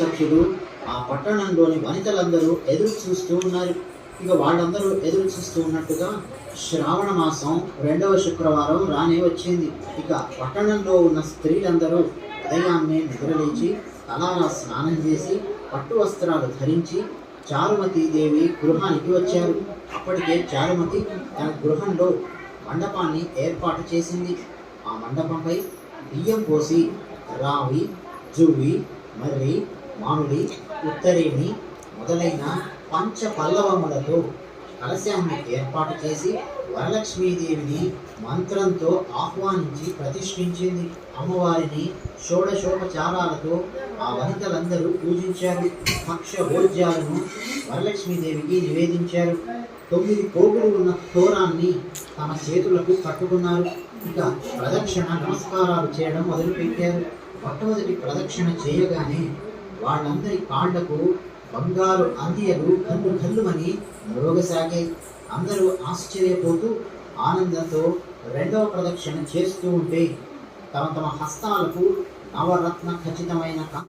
సభ్యుడు ఆ పట్టణంలోని వనితలందరూ ఎదురు చూస్తూ ఉన్నారు. ఇక వాళ్ళందరూ ఎదురు చూస్తూ ఉన్నట్టుగా శ్రావణ మాసం రెండవ శుక్రవారం రానే వచ్చింది. ఇక పట్టణంలో ఉన్న స్త్రీలందరూ ఉదయాన్నే నిద్రలేచి తలారా స్నానం చేసి పట్టు వస్త్రాలు ధరించి చారుమతి దేవి గృహానికి వచ్చారు. అప్పటికే చారుమతి తన గృహంలో మండపాన్ని ఏర్పాటు చేసింది. ఆ మండపంపై బియ్యం పోసి రావి జువ్వి మర్రి మామిడి ఉత్తరేణి మొదలైన పంచ పల్లవములతో కలశాన్ని ఏర్పాటు చేసి వరలక్ష్మీదేవిని మంత్రంతో ఆహ్వానించి ప్రతిష్ఠించింది. అమ్మవారిని షోడశోపచారాలతో ఆ వనితలందరూ పూజించారు. పక్ష భోజ్యాలను వరలక్ష్మీదేవికి నివేదించారు. తొమ్మిది పోగులు ఉన్న తోరాన్ని తమ చేతులకు కట్టుకున్నారు. ఇక ప్రదక్షిణ నమస్కారాలు చేయడం మొదలుపెట్టారు. మొట్టమొదటి ప్రదక్షిణ చేయగానే వాళ్ళందరి కాళ్ళకు బంగారు అందియలు కళ్ళు కళ్ళుమని మరోగసాగాయి అందరూ ఆశ్చర్యపోతూ ఆనందంతో రెండవ ప్రదక్షిణ చేస్తూ ఉంటే తమ తమ హస్తాలకు నవరత్న ఖచ్చితమైన